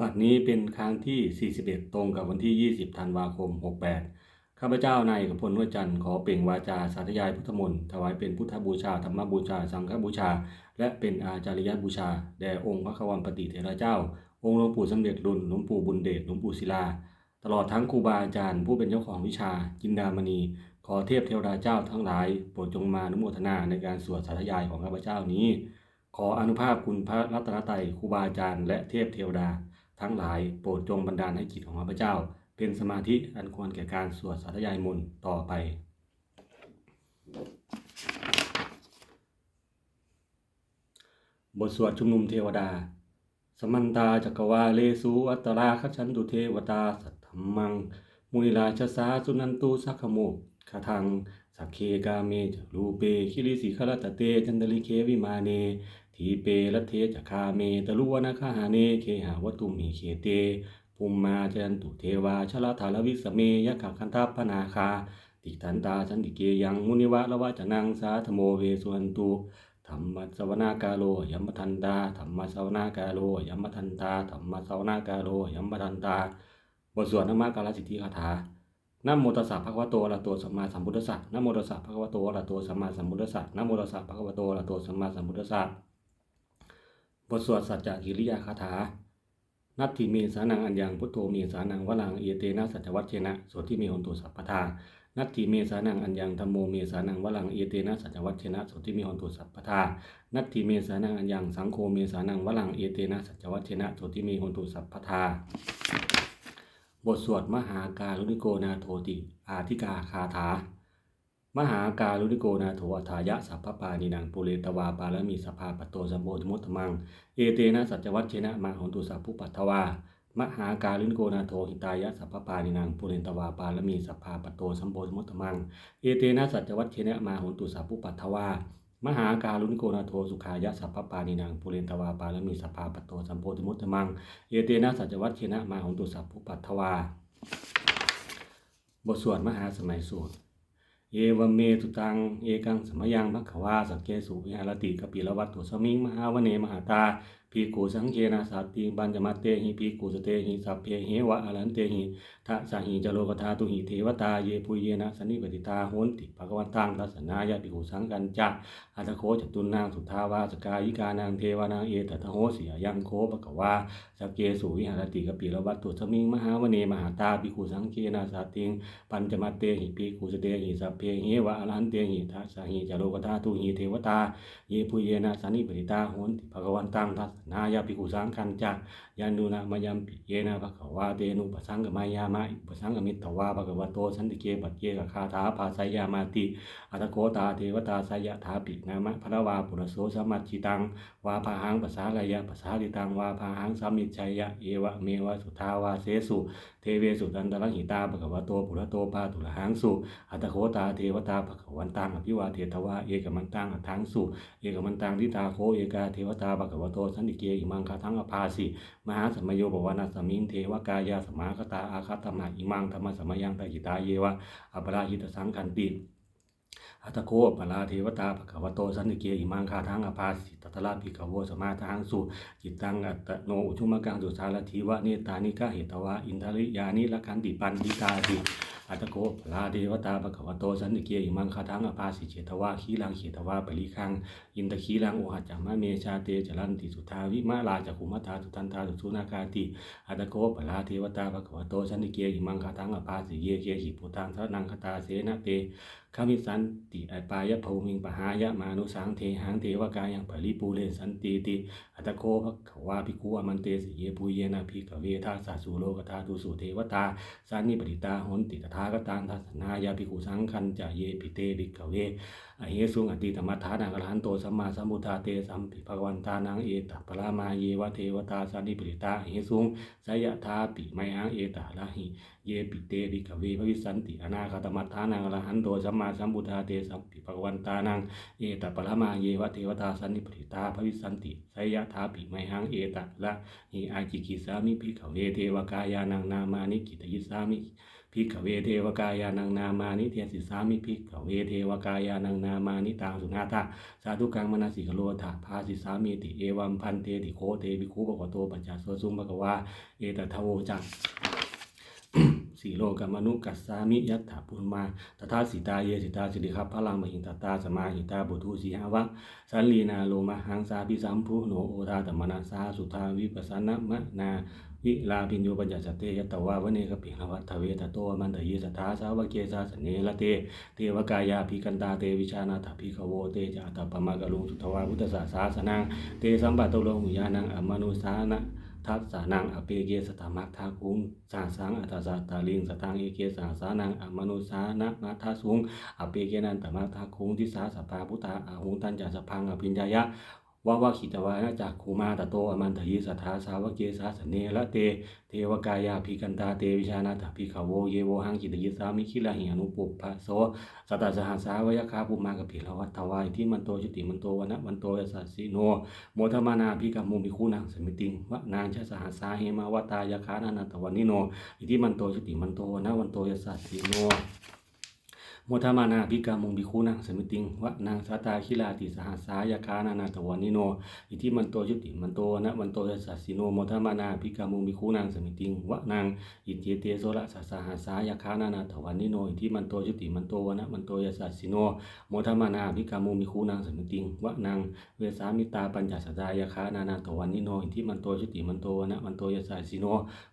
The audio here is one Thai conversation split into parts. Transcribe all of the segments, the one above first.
บัดนี้เป็นครั้งที่ 41 ตรงกับวันที่ 20 ธันวาคม 68 ข้าพเจ้านายเอกพลนวจันทร์ขอเปล่งวาจาสาธยายพุทธมนต์ถวายเป็นพุทธบูชาธรรมบูชา สังฆบูชา และเป็นอาจาริยบูชา แด่องค์พระควันปฏิเถระเจ้า องค์หลวงปู่สมเด็จรุ่นหลวงปู่บุญเดชหลวงปู่ศิลา ตลอดทั้งครูบาอาจารย์ผู้เป็นเจ้าของวิชา จินดามณี ขอเทพเทวดาเจ้าทั้งหลายโปรดจงมาอนุโมทนาในการสวดสาธยายของข้าพเจ้านี้ ขออนุภาพคุณพระรัตนตรัยครูบาอาจารย์และเทพเทวดา ทั้งหลายโปรดจงบันดาลให้จิตของข้าพเจ้า เป็นสมาธิอันควรแก่การสวดสาธยายมนต์ต่อไป บทสวดชุมนุมเทวดา สมันตาจักรวาเลสุอัตตราคชันตุเทวตา สัทธมัง มุนิราชสาสุนันตุสักขโมคาทังสักเคกาเมจรูเปคิริสิขรตเต จันตลิเควิมาเน ทีเปรัเทจคาเมตลุวนาคาหาเนเคหาวัตุมีเคเตปุมมาจันตุเทวาชลาธารวิสเมยะขคันทัพพนาคา ติทันตาสันติเกยังมุนิวะละวะจนังสาธโมเวสุวันตุธรรมะสวนากาโลยัมมทันตาธรรมะสวนากาโลยัมมทันตาธรรมะสวนากาโลยัมมทันตาบทสวดนามกาลสิทธิคาถานะโมตัสสะภะคะวะโตอะระหะโตสัมมาสัมพุทธัสสะนะโมตัสสะภะคะวะโตอะระหะโตสัมมาสัมพุทธัสสะนะโมตัสสะภะคะวะโตอะระหะโตสัมมาสัมพุทธัสสะ บทสวดสัจจกิริยาคาถา นัตถิเมสานังอัญญังพุทโธเมสานังวลังเอเตนะสัจวัชเชนะโสทิเมหนตุสัพพทานัตถิเมสานังอัญญังธรรมโมเมสานังวลังเอเตนะสัจวัชเชนะโสทิเมหนตุสัพพทานัตถิเมสานังอัญญังสังโฆเมสานังวลังเอเตนะสัจวัชเชนะโสทิเมหนตุสัพพทาบทสวดมหาการุณิโกนาโทติ อาธิกาคาถา มหาการุณิโกนาโทอัฏายะสัพพปานินังปุเรตวาปาลมีสภาปตโตสัมโพธมุตมัง เอเตนะสัจวัชเชนะมาหนตุสัพพุปัตถวามหาการุณิโกนาโทหิตายะสัพพปานินังปุเรตวาปาลมีสภาปตโตสัมโพธมุตมัง เอเตนะสัจวัชเชนะมาหนตุสัพพุปัตถวามหาการุณิโกนาโทสุขายะสัพพปานินังปุเรนตวาปาลมีสภาปตโตสัมโพธมุตตมัง เอเตนะสัจวัชเชนะมาหนตุสัพพุปัตถวา บทสวดมหาสมัยสูตร เยวเมตุตัง เอกังสมยังมัคขวาสักเกสุวิหารติกปิลวัตถุสมิง มหาวเนมหาตาพีกูสังเคนาสัตติบัญจมัตเตหิพีกูสเตหิสัพเพเหวะอรันเตหิทะสหิจโลกธาตุหิเทวตาเยปุเยนะสนิปติตาโหนติภะวันตังทัสนายะปิกูสังกันจะอัตโคจตุนนางสุทาวาสกายิกานางเทวานางเอตตะโหเสียยังโคปะกวาสเกสุวิหารติกปิลวัตถุสมิงมหาวเนมหาตาปิกูสังเคนาสัตติงปัญจมัตเตหิปีกุสเตหิสัพเพเหวะอรันเตหิทัสสหิจโลกธาตุหิเทวตาเยปุเยนะสันนิปติตาโหนติภะควันตังทัส นายาภิกขุสังคันจายันดูนะมายัมปิเยนะภะคะวาเตนุปสังกมายามะอุปสังกมิตตวาภะคะวะโตสันติเกปัจเจกคาถาภาสายามาติอัตโกตาเทวตาสายะถาปินามะพระวาปุรโสสมัจจิตังวาพาหังภาษาลายะภาษาลิตังวาพาหังสามิชัยยะเอวะเมวะสุทาวาเสสุเทเวสุตันตรังหิตาภะคะวะโตปุระโตปาตุระหังสุอัตโคตาเทวตาภะคะวันตังอภิวาเทตวาเอกมันตังอัตถังสุเอกมันตังทิตาโคเอกาเทวตาภะคะวะโตสันติเกอิมังคาทังอภาสิมหาสมโยบวานาสมิงเทวกายาสมาคตาอาคาตมะอิมังธรรมสมยังตหิตาเยวะอัปราหิตสังกันติอัตโคปลาเทวตาภควโตสันติเกอิมังคาทังอภาสิตัตละภิกขโวสมาทังสุจิตตังอัตโนอุชุมกังสุสารทีวะเนตานิกะเหตวะอินทริยานิละคันติปันติตาติ อัตโกปลาเทวตาภควโตสันติเกอิมังคาทังอภาสิเจตวาขีลังเขตวาปริคังอินตะขีลังโอหัจจามะเมชาเตจรันติสุทาวิมาลาจักขุมัทธาสุตันตาสุสุนากาติอัตโกปลาเทวตาภควโตสันติเกอิมังคาทังอภาสิเยเกหิปุตังสนังคตาเสนะเตข้ามิสันติอัปายะภูมิงปหายะมานุสังเทหังเทวกายังปริปูเรสันติติ อัตโคภควาภิกุอมันเตสิเยปุเยนาภิกเวทาสสสุโลกธาตุสุเทวตาสันนิปติตาหนติตถาคตังทัสนายาภิกุสังคันจะเยปิเตภิกเว อเหสุงอติธรรมทานังอรหันโตสัมมาสัมพุทธาเตสัมปิภวันตานังเอตปรามาเยวะเทวตาสันนิปติตาเหสุงสยทาปิไมหังเอตาลาหิเยปิเตภิกเวภวิสันติอนาคตมัฏฐานังอรหันโตสัมมาสัมพุทธาเตสัมปิภวันตานังเอตปรมาเยวะเทวตาสันนิปติตาภวิสันติไสยถาปิไมหังเอตละหิอาจิกิสามิภิกขเวเทวกายานังนามานิกิตยิสามิ ภิกขเวเทวกายานังนามานิเทศิสามิภิกขเวเทวกายานังนามานิตังสุนาทะสาธุกังมนาสิกโลถาภาสิสามีติเอวัมพันเตติโคเทภิกขุปะกวโตปัญจโสสุมภควาเอตทะโวจักสีโลกามนุกัสสามิยัตถาปุณมาตถาสิตาเยสิตาสิริคัพพลังมหิงตตาสมาหิตาบุทุสีหวะสันลีนาโลมหังสาพิสัมพุโนโอทาตมนาสาสุทาวิปัสสนมะนา วิลาพินโยปัญจสตเตยตวาวเนกปิหวัตเวตโตมันตยิสทาสาวเกสาสเนละเต เทวกายาภิกันตาเตวิชานาถภิกขโวเตจาตปมะกลุงสุทวาพุทธศาสาสนังเตสัมปัตโตโลหุยานังอมนุสานะทัสสานังอเปเกสตมัคทาคุงสาสังอัตสาตาลิงสตังเอเกสาสานังอมนุสานะมาทาสุงอเปเกนันตมัคทาคุงทิสาสปาพุตาอาหุงตันจาสพังอภิญญายะ วาวาขิตวานะจากคูมาตโตอมันตยิสัทธาสาวกเกสาสเนละเต เทวกายาภิกันตาเตวิชานาถภิกขโวเยโวหังจิตยิสามิคิลาหิอนุปุปพะโสสตตสหัสสาวยคาปุมากภิลวัตถวายที่มันโตจุติมันโตวนะมันโตยสัสสิโนโมทมานาภิกขมุมิคูนังสมิติงวะนางชะสหัสสาเหมาวตายาคานานาตวันนิโนอิทิมันโตจุติมันโตวนะวันโตยสัสสิโน มทมานาภิกามุงบิคูนังสมิติงวะนางสาตาคิลาติสหัสายาคานานาตวันนิโน อิทิมันโตจุติมันโตนะวันโตยสัสสิโนโมทมานาภิกามุงบิคูนังสมิติงวะนางอิเจเตโซละสัสหัสายาคานานาตวันนิโนอิทิมันโตจุติมันโตนะวันโตยสัสสิโนโมทมานาภิกามุงบิคูนังสมิติงวะนางเวสามิตาปัญจสดายาคานานาตวันนิโนอิทิมันโตจุติมันโตนะมันโตยสัสสิโน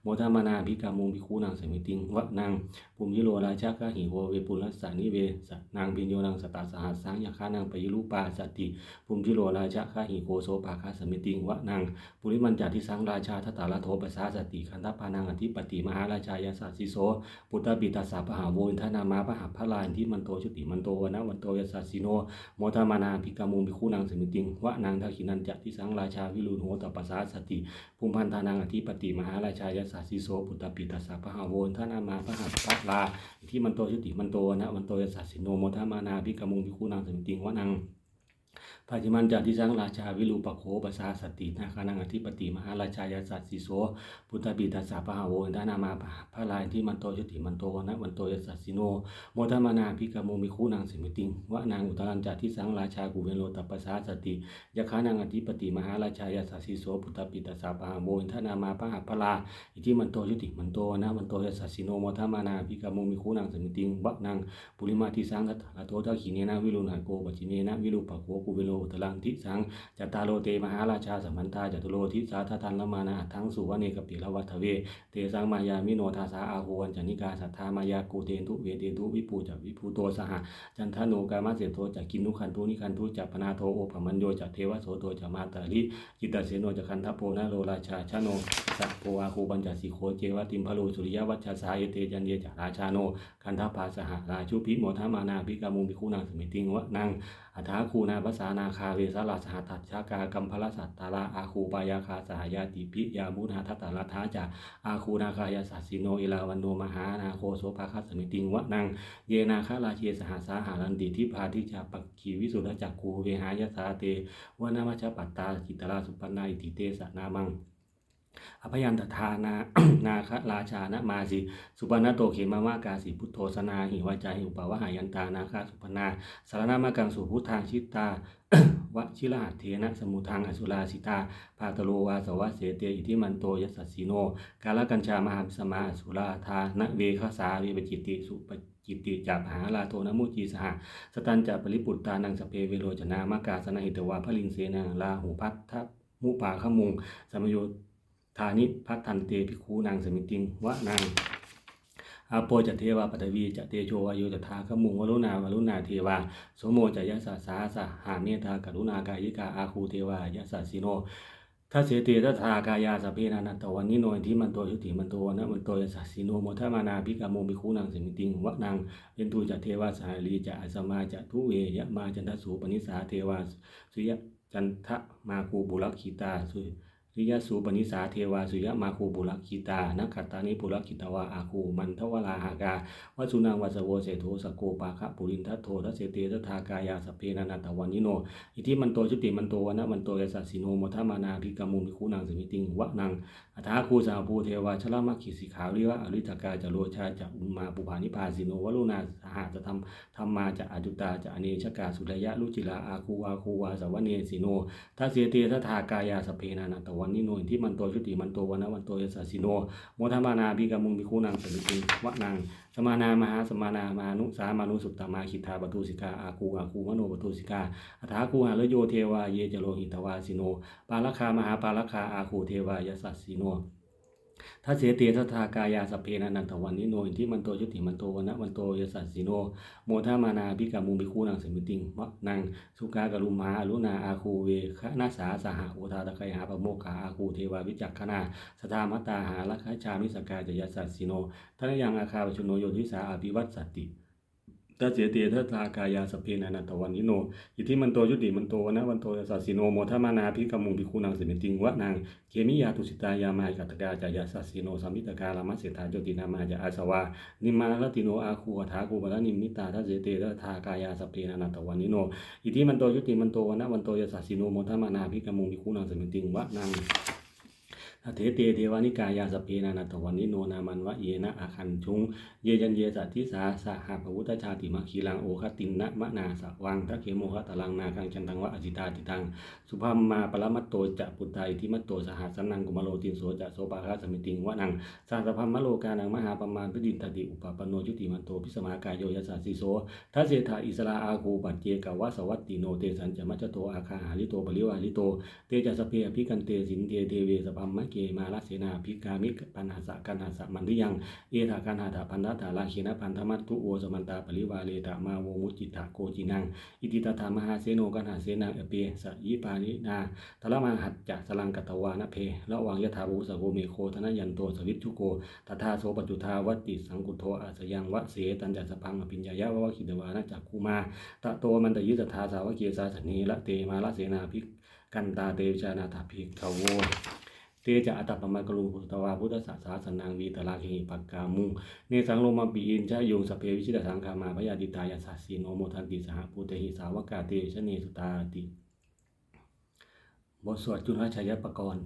โมทมานาภิกามุงบิคูนังสมิติงวะนางปุมยิโลราชาคหิโวเวปุรัสสานิเวสนางพิญโยนังสตาสหัสสังยาคานางปยุรูปาสติปุมยิโลราชาคหิโกโสภาคาสมิติงวะนางปุริมันจาทิสังราชาทัตตาลโทปัสสาสติคันธปานังอธิปติมหาราชายาสัสสิโสปุตตปิตาสาปหาโวินทนามาปหาพระลานที่มันโตชุติมันโตวนะวันโตยสัสสิโนโมทามานาภิกามุงภิกขุนางสมิติงวะนางทักขินันจะทิสังราชาวิรุณโหตปัสสาสติภูมิพันธานังอธิปติมหาราชายาสัสสิโสปุตตปิตาสาปหาโวินทนามาปหาพระลาที่มันโตชุติมันโตนะวันโตยสัสสิโนโมทามานาภิกขมุงภิกขุนางสมิติงวะนัง ปาจิมันจัติสังราชาวิรูปโขปสาสตินาคานังอธิปติมหาราชายาสัสสิโสพุทธบิดาสาปหาโวอินทนามาพระลายที่มันโตชุติมันโตนะวันโตยสัสสิโนโมทมานาภิกขมุงภิกขุนางสมิติงวะนางอุตรันจัติสังราชากุเวโลตปสาสติยะขานังอธิปติมหาราชายาสัสสิโสพุทธปิตาสาปหาโวอินทนามาพระหพลาอิทิมันโตยุติมันโตนะมันโตยสัสสิโนโมทมานาภิกขโมมิคูนังสมิติงวะนังปุริมาทิสังกัตถะโตทะขีเนนะวิรุณหโกปจิเนนะวิรุปโกกุเวโลตลังทิสังจัตตาโลเตมหาราชาสัมมันตาจตุโลทิสาททันละมานะทั้งสุวเนกปิละวัฏเว เตสังมายามิโนทาสาอาโหวันจนิกาสัทธามายากูเตนทุเวเตนทุวิปูจักวิภูโตสหจันทโนกามาเสโตจักกินุขันทุนิขันทุจักพนาโทโอปมัญโยจักเทวโสโตจักมาตาลิจิตตเสโนจักคันทโพนะโลราชาชโนสัพโพอาคูปัญจสีโคเจวติมพโลสุริยวัชชาสายเตจันเยจาราชาโนคันทภาสหราชุพิโมทามานาภิกามุงภิกขุนางสมิติงวะนาง อัฐาคูนาภาษานาคาเวสาลาสหตัดชากากัมพลสัตตาลาอาคูปายาคาสหายาติพิยามุนาทัตตาลาทาจาอาคูนาคายาสัสิโนอิลาวันโนมหานาโคโสภาคัสมิติงวะนางเยนาคาราเชสหสาหารันติทิพาทิจาปักขีวิสุทธจักคูเวหายาสาเตวนามัชปัตตาจิตตราสุปันนาอิติเตสนามัง อภยันตทานานาคราชานะมาสิสุปนาโตเขมามากาสิพุทโธสนาหิวาจาหิอุปาวะหายันตานาคาสุปนาสารนามากังสุพุทธางชิตตาวชิลหัตเทนะสมุทังอสุราสิตาพาตโลวาสวะเสเตอิทิมันโตยัสสสสิโน กาลกัญชามหาสมาสุราธานะเวคสาเวปจิตติสุปจิตติจับหาลาโทนมุจีสหสตันจะปริปุตตานังสเปเวโรจนามากาสนาหิตวาพลิงเสนาลาหูพัททมุปาขมุงสมโย ทานิพัทันเตภิกขุนางสมิติงวะนางอาโปจะเทวาปัตวีจะเตโชวายุจะทาขมุงวรุณาวรุณาเทวาสมโมจะยะสาสาสหาเมตากรุณากายิกาอาคูเทวายะสัสสิโนทัสเสเตทัทากายาสเพนานันตวันนิโนอิทิมันโตยุติมันโตนะมันโตยะสัสสิโนโมทมานาภิกาโมภิกขุนางสมิติงวะนางเป็นตูจะเทวาสาลีจะอสมาจะทุเวยะมาจันทสูปนิสาเทวาสุยะจันทะมาคูบุรักขีตาสุ ริยสูปนิสาเทวาสุยะมาคูบุรคิตานักขัตตานิปุรคิตวาอาคูมันทวราหากาวสุนังวัสโวเสโทสโกปาคะปุรินทัตโททัสเสเตทัทากายาสเพนันตวันนิโน อิทิมันโตชุติมันโตวนะมันโตยสัสสิโนโมทามานาภิกามุมิคูนังสมิติงวะนังอัฐาคูสาภูเทวาชลมัคคิสิขาริวะอริตกาจะโลชาจะอุมาปุภานิพาสิโนวลุนาสหจะทำธรรมมาจะอจุตาจะอเนชกาสุรยะลุจิลาอาคูอาคูวาสวเนสิโนทัสเสเตทัทากายาสเพนันตวันนิโนอิทิมันโตชุติมันโตวันนะวันโตยสัสสิโนโมทมานาพิกามุงมิคูนางสมิติวะนางสมานามหาสมานามานุสามานุสุตตมาคิทาปทุสิกาอาคูอาคูมโนปทุสิกาอัฐาคูหาลโยเทวาเยจโลหิตวาสิโน ปาลคามหาปาลคาอาคูเทวายสัสสิโน ทัสเสเตทัทธากายาสพเพนันตวันนิโนอินที่มันโตชุติมันโตวนะมันโตยสัสสิโน โมทามานาพิกามุมิคูนังสมิติงวะนังสุกากรุมาอรุณาอาคูเวคนาสาสหอุทาตะไคหาปโมกขาอาคูเทวาวิจักขณาสทามตตาหาลักขชามิสกาจยสัสสิโนทนยังอาคาปชุโนโยทิสาอภิวัตสติ ติตัสเสเตทัทากายาสพเพนันตวันนิโน อิทิมันโตยุติมันโตนะวันโตยสัสสิโนโมทมานาภิกมุงภิกขุนังสิมติงวะนางเขมิยาตุสิตายามายกัตกาจายาสัสสิโนสัมมิตกาลามัสเสธาโจตินามาจาอาสวา นิมาลติโนอาคูอัฏฐาคูปะลนิมิตาทัสเสเตทัทากายาสพเพนันตวันนิโน อิทิมันโตยุติมันโตนะวันโตยสัสสิโนโมทมานาภิกมุงภิกขุนังสิมติงวะนาง อเทเตเทวานิกายาสเพนานัตวันนิโนนามันวะเยนะอาคันชุง เยจันเยสัตทิสาสหภวุตชาติมะคีลังโอคตินนะมะนาสวังทักเขโมหะตลังนาคังจันทังวะอจิตาติตัง สุภาพมาปรมัตโตจะปุตตทิมัตโตสหัสนังกุมารโลตินโสจะโสปาคาสมิติงวะนังสาสพัมมะโลกานังมหาปมาณพดินตติอุปปโนยุติมันโตพิสมากายโยยสัสสิโสทัสเสธาอิสราอาคูปัจเจกวะสวัตติโนเตสันจะมัจจโตอาคาหาลิโตปริวาลิโตเตจะสเพอภิกันเตสินเตเทเวสพัมมะเกมาลเสนาภิกามิปันหาสกันหาสมันทิยัง เอถากันหาถาพันธะถาลาเขนะพันธมัตตุโอสมันตาปริวาเลตามาโวมุจิตาโกจินัง อิติตถามหาเสโนกันหาเสนาเอเปสะยิปานินาทละมาหัจจะสลังกัตวานะเพละวังยถาภูสโกเมโคธนยันโตสวิชุโกตถาโสปจุทาวติสังกุโทอาสยังวะเสตันจัสพังอภิญญายะวะวะคิดวานะจักคูมาตะโตมันตยิสทาสาวเกสาสนีละเตมาละเสนาภิกกันตาเตวชานาถาภิกขโว เตจะอัตตปมะกรูปุตตวาพุทธศาสาสนังวีตลาเคหิปักกามุงเนสังโลมาปีอินชะโยงสเพวิชิตสังคามาพยาติตายาสัสสีโนโมทันติสหภูเตหิสาวกาเตชะเนสุตาติบทสวดจุลชัยปกรณ์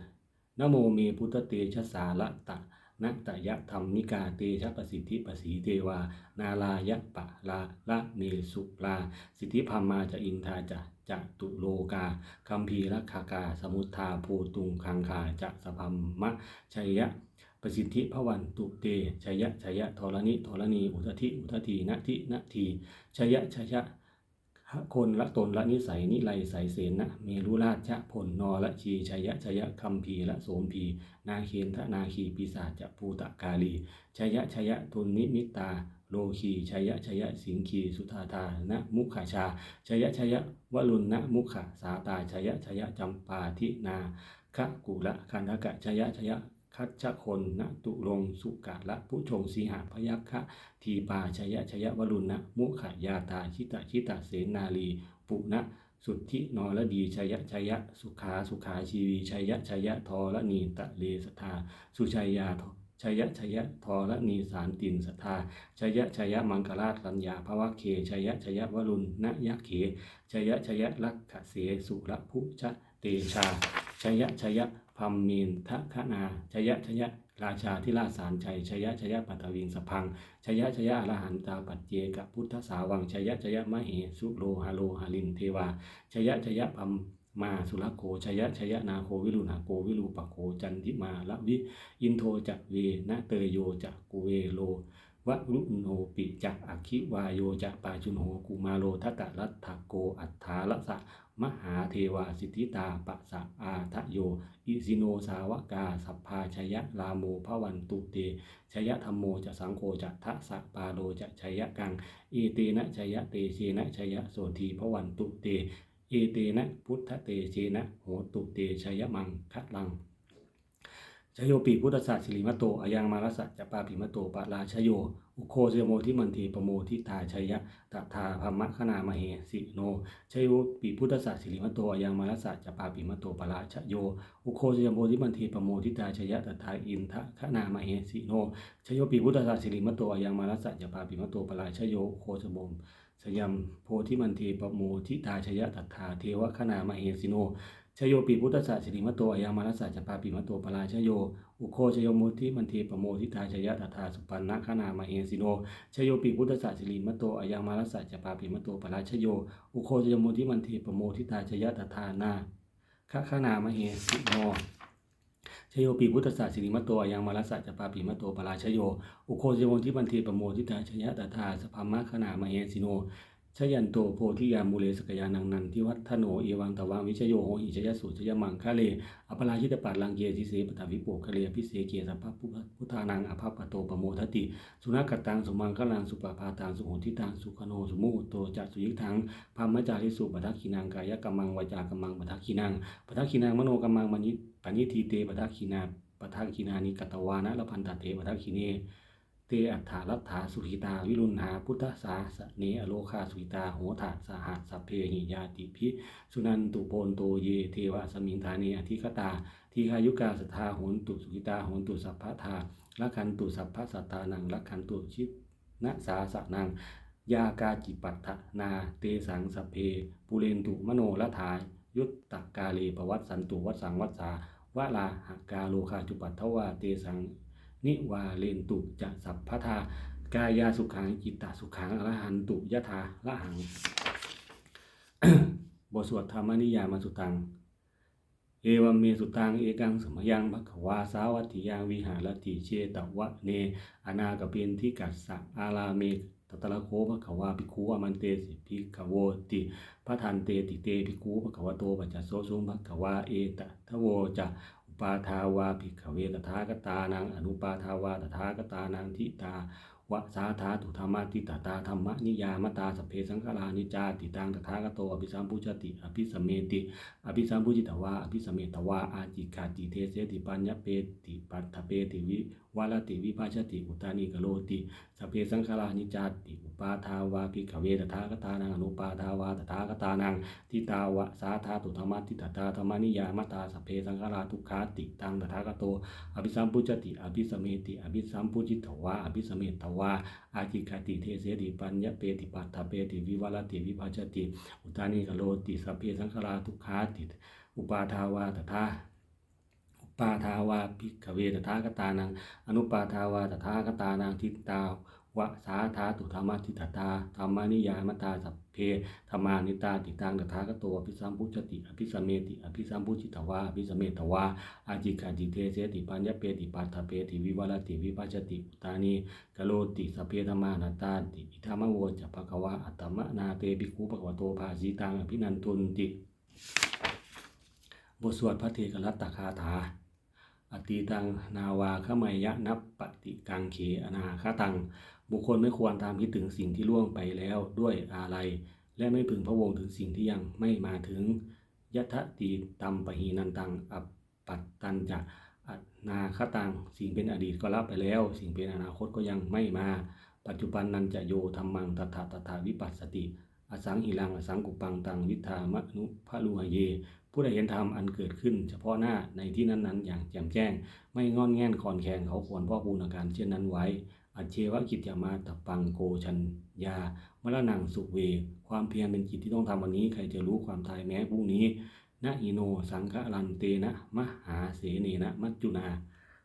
นโมเมพุทธเตชะสาละตะนัตตยะธรรมนิกาเตชะประสิทธิประสีเทวา นาลายะปะลาละเมสุลาสิทธิพัมมาจะอินทาจะ จะตุโลกาคัมภีรคากา สมุทธาภูตุงคังคาจะสพัมมะชัยยะ ประสิทธิพวันตุเตชัยยะชัยยะธรณิธรณีอุทธิอุทธีนทินทีชัยยะชัยยะคนละตนละนิสัยนิไลใสเสนนะเมรุราชะผลนอละชีชัยยะชัยยะคัมภีละโสมพีนาเคนทนาคีปีศาจจะภูตะกาลีชัยยะชัยยะทุนนิมิตา โลคีชัยะชัยะสิงคีสุธาทานะมุขชาชัยะชัยะวลุณนะมุขสาตาชัยะชัยะจำปาทินาคะกุละคันธกะชัยะชัยะคัจฉคนนะตุลงสุกะละผู้ชงสีหาพยัคคะทีปาชัยะชัยะวลุณนะมุขยาตาชิตะชิตะเสนาลีปุณะสุทธินอละดีชัยะชัยะ สุขาสุขาชีวีชัยะชัยะทอละนีตะเลสทธาสุชัยยา ชยยะชยยะทอละนีสารตินสทธาชยยะชยยะมังคลาสัญญาภวะเคชยยะชยยะวรุณนะยะเขชยยะชยยะลักขะเสสุระพุชะเตชาชยยะชยยะพัมมีนทะคนาชยยะชยยะราชาธิราชสารชัยชยยะชยยะปัตวิงสพังชยะชยะอรหันตาปัจเจกพุทธสาวังชยะชยะมะเหสุโลหาโลหาลินเทวาชยะชยะพัม มาสุรโคชยะชยะนาโควิรุณาโกวิรูปโคจันทิมาละวิอินโทจักเวนะเตยโยจักกุเวโลวะรุโนปิจักอคิวายโยจักปาจุนโหกุมาโลทัตตะรัตถโกอัฏฐาละสะมหาเทวาสิทธิตาปะสะอาทะโย อิสิโนสาวกาสัพพาชยะลาโมภวันตุเตชยธรรมโมจะสังโฆจะทะสะปาโลจะชยะกังเอเตนะชยเตเชนะชยโสทีพวันตุเต เอเตนะพุทธเตเชนะโหตุเตชยมังคะลังชโยปีพุทธศาสตร์สิริมตโตอายังมารัสสะจะปาปิมตโตปราชโย อุโคเสยโมทิมันทีปโมทิตาชัยะตถาภมะขนามเหสิโนชโยปีพุทธศาสตร์สิริมตโตอายังมารัสสะจะปาปิมตโตปราชโย อุโคเสยโมทิมันทีปโมทิตาชัยะตถาอินทะขนามเหสิโนชโยปีพุทธศาสตร์สิริมตโตอายังมารัสสะจะปาปิมตโตปราชโยโคสโม สยมโพธิมันทีปโมทิตาชยะตถาเทวขนามเหสิโนชโยปีพุทธศาสสิริมตโตอายังมารัสสะจปาปิมตโตปราชโยอุโคชโยมุทิมันเทปโมทิตาชยตถาสุปันนะขนามาเอสิโนชโยปิพุทธศาสิริมโตอายังมารัสสะจปาปิมโตปราชโย อุโคชโยมุทิมันเทปโมทิตาชยตถานาขขนามาเอสิโน ชโยปีพุทธศาสิริมโตอายังมารัสสะจะปาปีมโตปราชโย อุโคชโยมุทิมันเทปโมทิตาชยตถาสพัมมะขนามาเอสิโน ชยันโตโพธิยามูเลสกยานังนันทิวัฒโนเอวังตวังวิชโยโหอิชยสุชยมังคะเลอปราชิตปัตลังเกทิเสปตาวิโปคะเลพิเศเกสัพพะพุทธานังอภัปปโตปโมทติ สุนักตังสุมังคลังสุปปาตังสุโหทิตังสุขโนสุมุโตจัสุยิทังพามจาริสุปทักขินังกายกัมมังวาจากัมมังปทักขินังปทักขินังมโนกัมมังมณิปณิทีเตปทักขินาปทักขินานิกตวานะละพันตเตปทักขิเน เตอัฏฐารัตถาสุหิตา วิรุณหาพุทธสาสเนอโลคาสุหิตาโหถาสหัสสัพเพหิยาติพิ สุนันตุโปนโตเยเทวะสมิงธาเนอธิคตา ทีฆายุกาสทธาโหนตุสุขิตาโหนตุสัพพะทาละคันตุสัพพะสัตตานังละคันตุชินะสาสนังยากาจิปัฏฐนาเตสังสเพปุเรนตุมโนละทาย ยุตตกาเลปวัตสันตุวัสสังวัสสาวะลาหกาโลคาจุปัฏทวาเตสัง นิวาเลนตุจะสัพพทากายาสุขังจิตตสุขังอรหันตุยะถาละหังบทสวดธรรมนิยามาสุตัง เอวัมเมสุตัง เอกังสมยังภควาสาวัตถิยังวิหารติเชตวะเน อนากเปนที่กัสสะอาลาเมตตะละโคภควาภิกขุอมันเตสิภิกขโวติพระทันเตติเตภิกขุภควโตปัจจโสสุภควาเอตทโวจะ ปาทาวาภิกขเวตถากตานังอนุปาทาวาตถากตานังทิตาวะสาธาตุธรรมติตตาธรรมนิยามตาสเพสังฆรานิจาติตังตถาคโตอภิสัมพุชติ อภิสมเมติอภิสัมพุจิตวาอภิสมเมตวาอาจิกาติเทเสติปัญญเปติปัตถเปติวิวาลติวิภาชติอุตานิกโลติ สพเพสังฆรานิจาติอุปาทาวาภิกเวตถากตานังอนุปาทาวาตถากตานังทิตาวะสาธาตุธรรมติตตาธรรมนิยามตาสพเพสังฆราทุกขาติตังตถาคโตอภิสัมพุชติอภิสมเมติอภิสัมพุจิตวาอภิสมเมตวาอาจิกติเทเสติปัญญเปติปัตถเปติวิวาลติวิภาชติ อุตานิกโลติสพเพสังฆราทุกขาติ อุปาทาวาตถา ปาทาวาภิกขเวตถากตานัง อนุปาทาวาตถากตานังทิตาวะสาธาตุธรรมทิตตาธรรมานิยามตาสัพเพธรรมานิตาติตังตถาคโตอภิสัมพุชติอภิสเมติอภิสัมพุจิตวาอภิสเมตวาอาจิกาติเทเสติปัญญเปติปัตถเปติวิวัลติวิปัชติอุตานีกโลติสัพเพธรรมานาตาติอิธรรมโวจะภควาอัตตมะนาเตปิคูภควโตภาสีตังอภินันทุนติบทสวดพระเทกรัตตคาถา อตีตังนาวาขมยะนับปฏิกังเขอนาคตัง บุคคลไม่ควรตามคิดถึงสิ่งที่ล่วงไปแล้วด้วยอาลัยและไม่พึงพะวงถึงสิ่งที่ยังไม่มาถึงยัตติตัมปะหีนันตังอัปปัตตันจะอนาคตัง สิ่งเป็นอดีตก็รับไปแล้ว สิ่งเป็นอนาคตก็ยังไม่มา ปัจจุบันนันจะโยธรรมังตถาตถาวิปัสสติ อสังหิลังอสังกุปังตังวิธามะนุภะลุหเย ผู้ใดเห็นธรรมอันเกิดขึ้น เฉพาะหน้าในที่นั้น ๆ อย่างแจ่มแจ้ง ไม่งอนแง่นคอนแคนเขาควรพ่อปูนอาการเช่นนั้นไว้ อัจเชวกิจยามาตปังโกชัญญามรณังสุเว ความเพียรเป็นกิจที่ต้องทำวันนี้ ใครจะรู้ความทายแม้พรุ่งนี้นะอิโนสังฆลันเตนะมหาเสเนนะมัจจุนา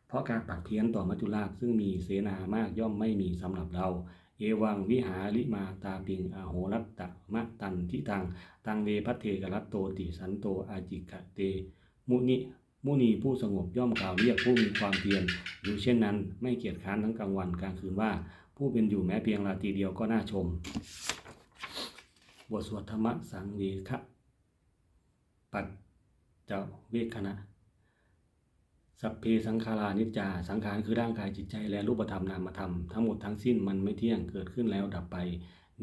เพราะการปักเพี้ยนต่อมัจจุราชซึ่งมีเสนามากย่อมไม่มีสำหรับเรา เอวังวิหาริมาตาปิงอโหรัตตะมะตันทิตัง ตังเวพัเทกรัตโตติสันโตอาจิกะเต มุนิมุนีผู้สงบย่อมกล่าวเรียกผู้มีความเพียรอยู่เช่นนั้น ไม่เกียจค้านทั้งกลางวันกลางคืนว่า ผู้เป็นอยู่แม้เพียงราตรีเดียวก็น่าชม บทสวดธรรมสังเวคะปัจเจเวคณะ สัพเพสังขารานิจจา สังขารคือร่างกายจิตใจและรูปธรรมนามธรรมทั้งหมดทั้งสิ้นมันไม่เที่ยงเกิดขึ้นแล้วดับไป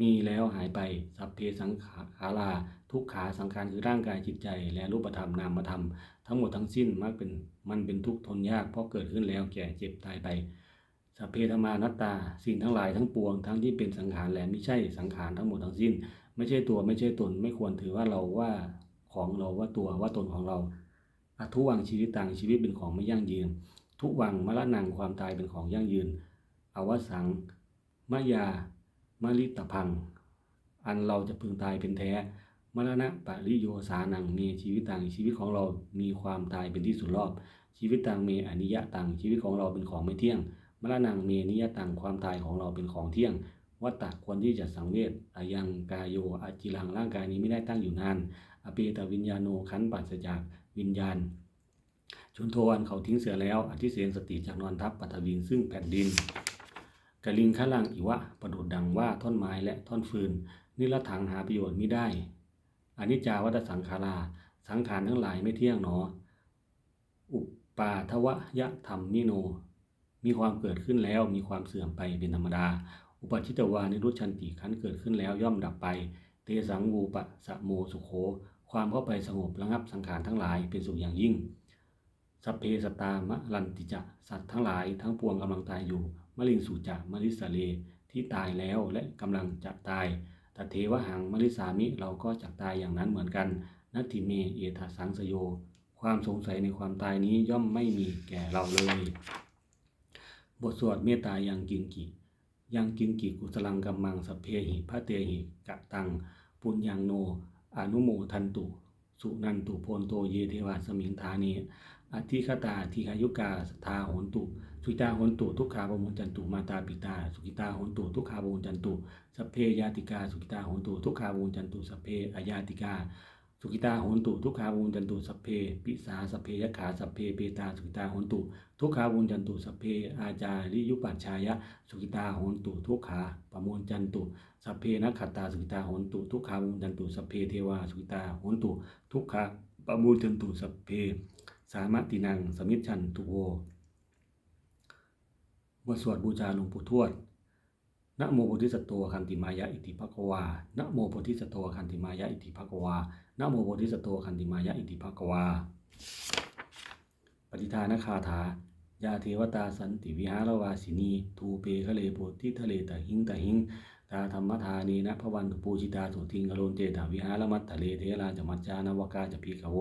มีแล้วหายไป สัพเพสังขารา ทุกขาสังขารคือร่างกายจิตใจ และรูปธรรมนามธรรมทั้งหมดทั้งสิ้นมักเป็นมันเป็นทุกข์ทนยากเพราะเกิดขึ้นแล้วแก่เจ็บตายไปสัพเพธรรมานัตตา สิ่งทั้งหลายทั้งปวงทั้งที่เป็นสังขารและไม่ใช่สังขารทั้งหมดทั้งสิ้น ไม่ใช่ตัวไม่ใช่ตนไม่ควรถือว่าเราว่าของเราว่าตัวว่าตนของเรา อทุวังชีวิตต่างชีวิตเป็นของไม่ยั่งยืน ทุวังมรณังความตายเป็นของยั่งยืน อวสังมายามลิตพัง อันเราจะพึงตายเป็นแท้ มรณะปริโยสานังมีชีวิตต่างชีวิตของเรามีความตายเป็นที่สุดรอบ ชีวิตต่างเมอนิยะต่างชีวิตของเราเป็นของไม่เที่ยง มรณังเมนิยะต่างความตายของเราเป็นของเที่ยง วัตตะควรที่จะสังเวชอายังกายโยอาจิลังร่างกายนี้ไม่ได้ตั้งอยู่นานอเปตวิญญาโนขันปราศจากวิญญาณ ชุนโทวันเขาทิ้งเสือแล้วอธิเสนสติจากนอนทับปัทวินซึ่งแผ่นดินกลิงขลังอิวะประดุดดังว่าท่อนไม้และท่อนฟืน นิรถังหาประโยชน์ไม่ได้อนิจจาวัฏสังขารา สังขารทั้งหลายไม่เที่ยงหนอ อุปปาทวะยะธรรมนิโน มีความเกิดขึ้นแล้วมีความเสื่อมไปเป็นธรรมดา อุปชิตวานิรุชันติขันเกิดขึ้นแล้วย่อมดับไป เตสังวูปะสะโมสุโข ความเข้าไปสงบระงับสังขารทั้งหลายเป็นสุขอย่างยิ่ง สัพเพสตามะลันติจะสัตว์ทั้งหลายทั้งปวงกำลังตายอยู่มลินสุจะมลิสาเลที่ตายแล้วและกำลังจะตายตเทวหังมลิสามิเราก็จะตายอย่างนั้นเหมือนกัน นัตถิเมเอทาสังสโย ความสงสัยในความตายนี้ย่อมไม่มีแก่เราเลย บทสวดเมตตายังกินกิ ยังกินกิกุสลังกัมมังสัพเพหิพระเตหิกะตัง ปุญญังโน อนุโมทันตุ สุนันตุโพนโตเยเทวาสมิงธานีอธิคตาทีขายุกาสทาโหนตุ สุกิตาโหนตุ ทุกขาบมุจันตุ มาตาปิตา สุกิตาโหนตุ ทุกขาบมุจันตุสเพยาติกา สุกิตาโหนตุ ทุกขาบมุจันตุสเพอายาติกา สุกิตาโหนตุ ทุกขาบุญจันตุสัพเพปิสาสัพเพยขาสัพเพเปตาสุกิตาโหนตุ ทุกขาบุญจันตุสัพเพอาจาริยุปัชชายะ สุกิตาโหนตุ ทุกขาปโมนจันตุสัพเพนักขตาสุกิตาโหนตุ ทุกขาบุญจันตุสัพเพเทวาสุกิตาโหนตุ ทุกขาปโมนจันตุสัพเพ สามตินังสมิจฉันตุโวบทสวดบูชาหลวงปู่ทวดนะโมโพธิสัตว์คันติมายะอิติภควานะโมโพธิสัตว์คันติมายะอิติภควา นะโมโพธิสัตว์คันติมายะอิติภควา ปฏิทานคาถายาเทวตาสันติวิหารวาสินี ทูเปคะเลโพธิทะเลตะหิงตะหิงตาธรรมธานีนะพระวันตุปูชิตาสุทิงกโลนเจตาวิหารมัตทะเลเทราจมัจจานวกาจะพีกโว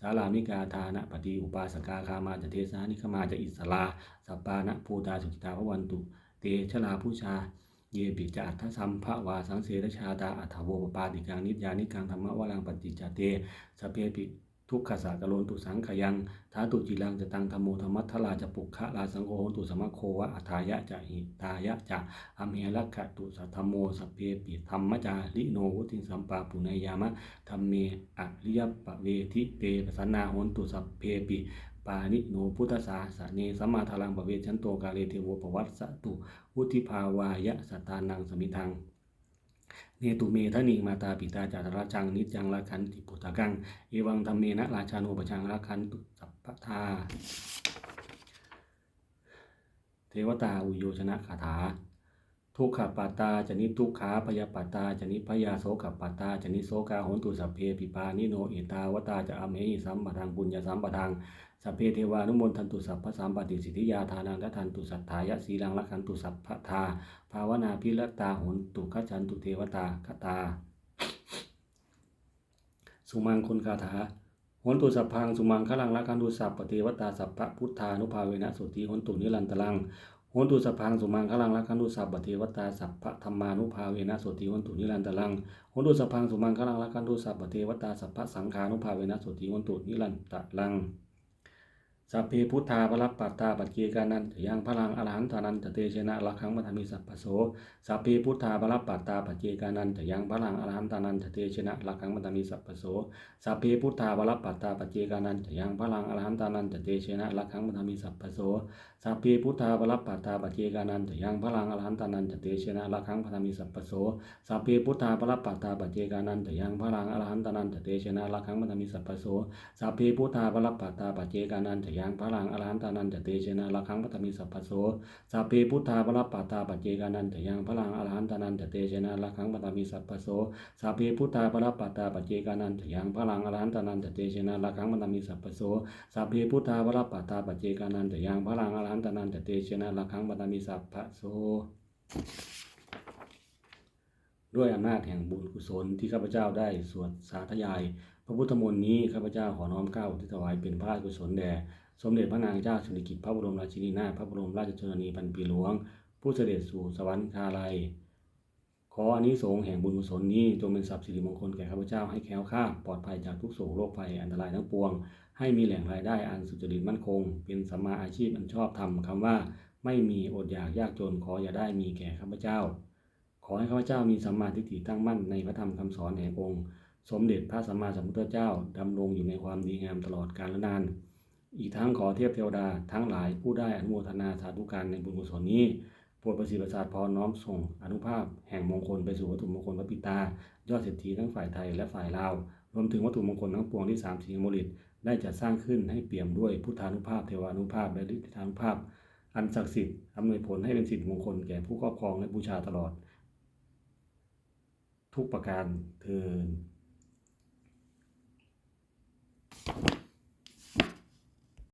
สารามิกาทานะปฏิอุปาสกาคามาจะเทสานิคมาจะอิสลาสัปปานะภูตาสุกิตาพระวันตุ เตชลาผู้ชา เยปิจาทัสัมภะวาสังเสรชาตาอัฏฐโวปปาติกังนิจยานิกังธรรมวรังปฏิจจเตสเพปิทุกขสากโลนตุสังขยังท้าตุจิลังจะตังธรรมโมธรรมัทธลาจะปุกขะลาสังโฆตุสมะโควะอัฏายะจะหิตายะจะอเมลักขะตุสัทธมโมสเพปิธรรมจาริโนวุติสัมปาปุเนยามะธรรมเมอริยปะเวทิเตปสันนาโหนตุสัพเพปิ ปานิโนพุทธสาสเนสัมมาทารังปเวชันโตกาเลเทโวปวัตสตุวุธิภาวายะสตานังสมิทังเนตุเมทนิมาตาปิตาจารราชังนิจังราคันติปุตตะกังเอวังธรรมเมนะราชานุปชังราคันตุสัพพทาเทวตาอุโยชนะคาถา ทุกขปัตตาจนิทุกขาพยาปัตตาจนิพยาโสขปัตตาจนิโสกาหนตุสัพเพปิปานิโนเอตาวตาจะอเมหิสัมปทังปุญญาสัมปทัง สัพเพเทวานุโมทันตุสัพพะสามปฏิสิทธิยาทานังทัทันตุสัทธายะสีลังละคันตุสัพพะทา ภาวนาพิรตาโหนตุขจันตุเทวตาคตา สุมังคุณคาถาโหนตุสัพพังสุมังคลังละคันตุสัพปเทวตาสัพพะพุทธานุภาเวนะสุติโหนตุนิรันตลังโหนตุสัพพังสุมังคลังละคันตุสัพปเทวตาสัพพะธรรมานุภาเวนะสุติโหนตุนิรันตลังหนตุสัพพังสุมังคลังละคันตุสัพปเทวตาสัพพะสังฆานุภาเวนะสุติโหนตุนิรันตลัง สัพเพพุทธาปรับปัตตาปัจเจกานันยังพลังอรหันตานันจะเตชนะละคังมัทมิสัพพโสสัพเพพุทธาปรับปัตตาปัจเจกานันยังพลังอรหันตานันจะเตชนะละคังมัทมิสัพพโสสัพเพพุทธาปรับปัตตาปัจเจกานันยังพลังอรหันตานันจะเตชนะละคังมัทมิสัพพโส สัพเพพุทธาปรับปัตตาปัจเจกานันจะยังพลังอรหันตานันจะเตชนะละคังมัทมิสัพพโสสัพเพพุทธาปรับปัตตาปัจเจกานันจะยังพลังอรหันตานันจะเตชนะละคังมัทมิสัพพโสสัพเพพุทธาปรับปัตตาปัจเจกานันจะยังยังพลังอรหันตานันตเตชนะละคังปัตมิสัพพโสสัพเพพุทธาปรับปาตาปัจเจกานันตยังพลังอรหันตานันตเตชนะละคังปัตมิสัพพโสสัพเพพุทธาปรับปาตาปัจเจกานันตยังพลังอรหันตานันตเตชนะละคังปัตมิสัพพโสสัพเพพุทธาปรับปาตาปเจกานันตยังพลังอรหันตานันตเตชนะละคังปัตมิสัพพโสด้วยอำนาจแห่งบุญกุศลที่ข้าพเจ้าได้สวดสาธยาย พระพุทธมนต์นี้ข้าพเจ้าขอน้อมเกล้าที่ถวายเป็นพระราชกุศลแด่สมเด็จพระนางเจ้าสิริกิติ์พระบรมราชินีนาถพระบรมราชชนนีพันปีหลวง ผู้เสด็จสู่สวรรคาลัย ขออานิสงส์แห่งบุญกุศลนี้จงเป็นทรัพย์สิริมงคลแก่ข้าพเจ้าให้แค้วคลาปลอดภัยจากทุกโศกโรคภัยอันตรายทั้งปวง ให้มีแหล่งรายได้อันสุจริตมั่นคง เป็นสัมมาอาชีพอันชอบธรรมคำว่า ไม่มีอดอยากยากจนขออย่าได้มีแก่ข้าพเจ้า ขอให้ข้าพเจ้ามีสัมมาทิฏฐิตั้งมั่นในพระธรรมคำสอนแห่งองค์ สมเด็จพระสัมมาสัมพุทธเจ้าดำรงอยู่ในความดีงามตลอดกาลนาน อีกทั้งขอเทพเทวดาทั้งหลายผู้ได้อนุโมทนาสาธุการในบุญกุศลนี้ โปรดประสิทธิประสาทพรน้อมส่งอนุภาพ แห่งมงคลไปสู่วัตถุมงคลพระปิตา ยอดเศรษฐีทั้งฝ่ายไทยและฝ่ายลาว รวมถึงวัตถุมงคลทั้งปวงที่สามสิงห์มริตได้จัดสร้างขึ้นให้เปี่ยมด้วยพุทธานุภาพเทวานุภาพและฤทธานุภาพ อันศักดิ์สิทธิ์อำนวยผลให้เป็นสิทธิมงคลแก่ผู้ครอบครองและบูชาตลอด ทุกประการเทิน